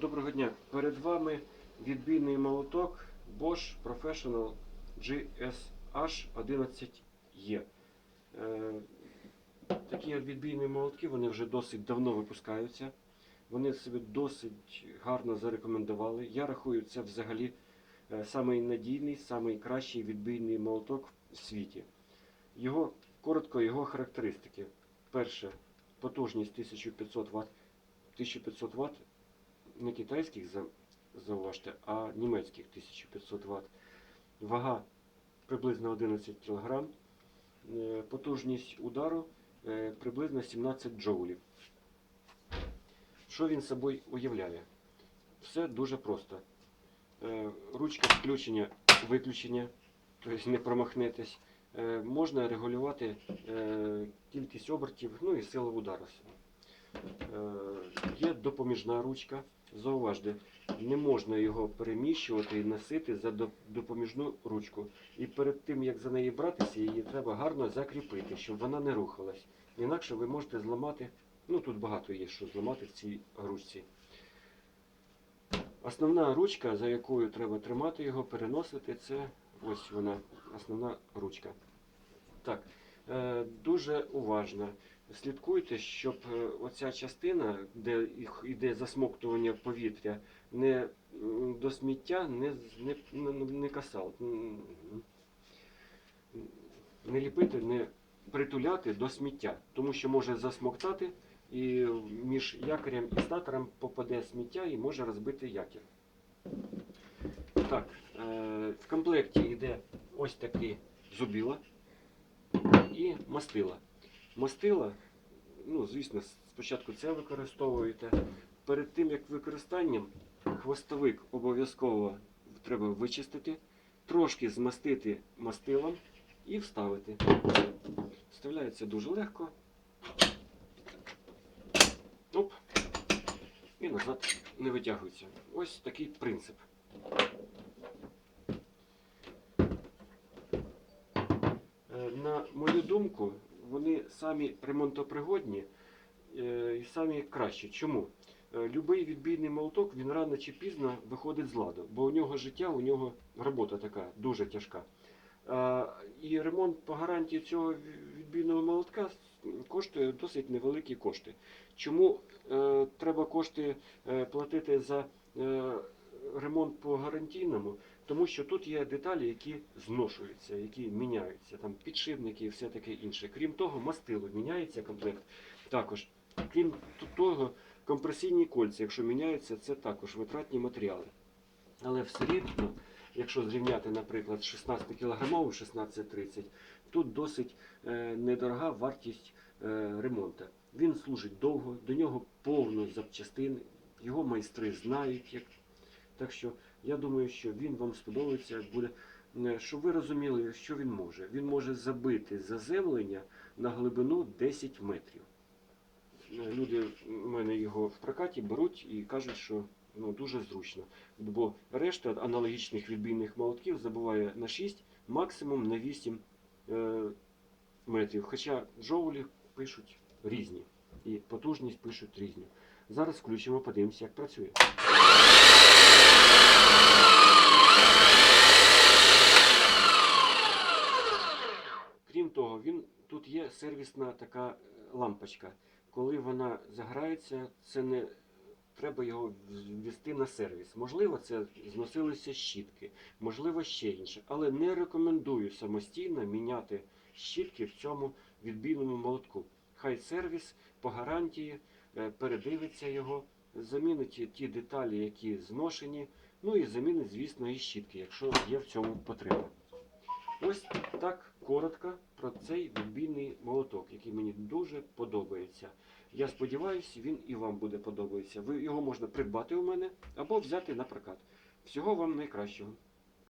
Доброго дня. Перед вами відбійний молоток Bosch Professional GSH11E. Е, Такі відбійні молотки вони вже досить давно випускаються. Вони себе досить гарно зарекомендували. Я рахую, це взагалі е, самий надійний, самий кращий відбійний молоток в світі. Його, коротко, його характеристики. Перше, потужність 1500 Вт. 1500 Вт не китайських зауважте, а німецьких 1500 Вт. Вага приблизно 11 кг. Е, Потужність удару е, приблизно 17 джоулів. Що він собою уявляє? Все дуже просто. Е, Ручка включення, виключення, тобто не промахнетесь. Можна регулювати кількість обертів, ну і силу удару. Е, Є допоміжна ручка. Зауважте, не можна його переміщувати і носити за допоміжну ручку. І перед тим, як за неї братися, її треба гарно закріпити, щоб вона не рухалась. Інакше ви можете зламати, ну тут багато є що зламати в цій ручці. Основна ручка, за якою треба тримати його, переносити, це ось вона, основна ручка. Так, е, дуже уважно. Слідкуйте, щоб е, оця частина, де йде засмоктування повітря, не до сміття не, не, не касал. Не ліпити, не притуляти до сміття, тому що може засмоктати і між якорем і статором попаде сміття і може розбити якір. Так, е, в комплекті йде ось такі зубіла і мастила. Мастила, ну, звісно, спочатку це використовуєте. Перед тим, як використанням, хвостовик обов'язково треба вичистити, трошки змастити мастилом і вставити. Вставляється дуже легко. Оп. І назад не витягується. Ось такий принцип. Е, На мою думку, вони самі ремонтопригодні е, і самі кращі. Чому? Е, Любий відбійний молоток він рано чи пізно виходить з ладу, бо у нього життя, у нього робота така дуже тяжка. І ремонт по гарантії цього відбійного молотка коштує досить невеликі кошти. Чому е, треба кошти платити за ремонт по гарантійному? Тому що тут є деталі, які зношуються, які міняються, там підшипники і все таке інше. Крім того, мастило міняється комплект також. Крім того, компресійні кольця, якщо міняються, це також витратні матеріали. Але все рівно, якщо зрівняти, наприклад, 16 кілограмову 1630, тут досить е, недорога вартість е, ремонту. Він служить довго, до нього повно запчастин, його майстри знають. Як... Так що я думаю, що він вам сподобається. Буде, Е, щоб ви розуміли, що він може. Він може забити заземлення на глибину 10 метрів. Е, Люди в мене його в прокаті беруть і кажуть, що ну, дуже зручно. Бо решта аналогічних відбійних молотків забуває на 6, максимум на 8 е, метрів. Хоча джоулі пишуть різні і потужність пишуть різні. Зараз включимо, подивимося, як працює. Крім того, він, тут є сервісна така е, лампочка. Коли вона заграється, це не треба його ввести на сервіс. Можливо, це зносилися щітки, можливо, ще інше. Але не рекомендую самостійно міняти щітки в цьому відбійному молотку. Хай сервіс по гарантії е, передивиться його, замінить ті- деталі, які зношені, ну і замінить, звісно, і щітки, якщо є в цьому потреба. Ось так коротко про цей відбійний молоток, який мені дуже подобається. Я сподіваюся, він і вам буде подобається. Ви його можна придбати у мене або взяти на прокат. Всього вам найкращого.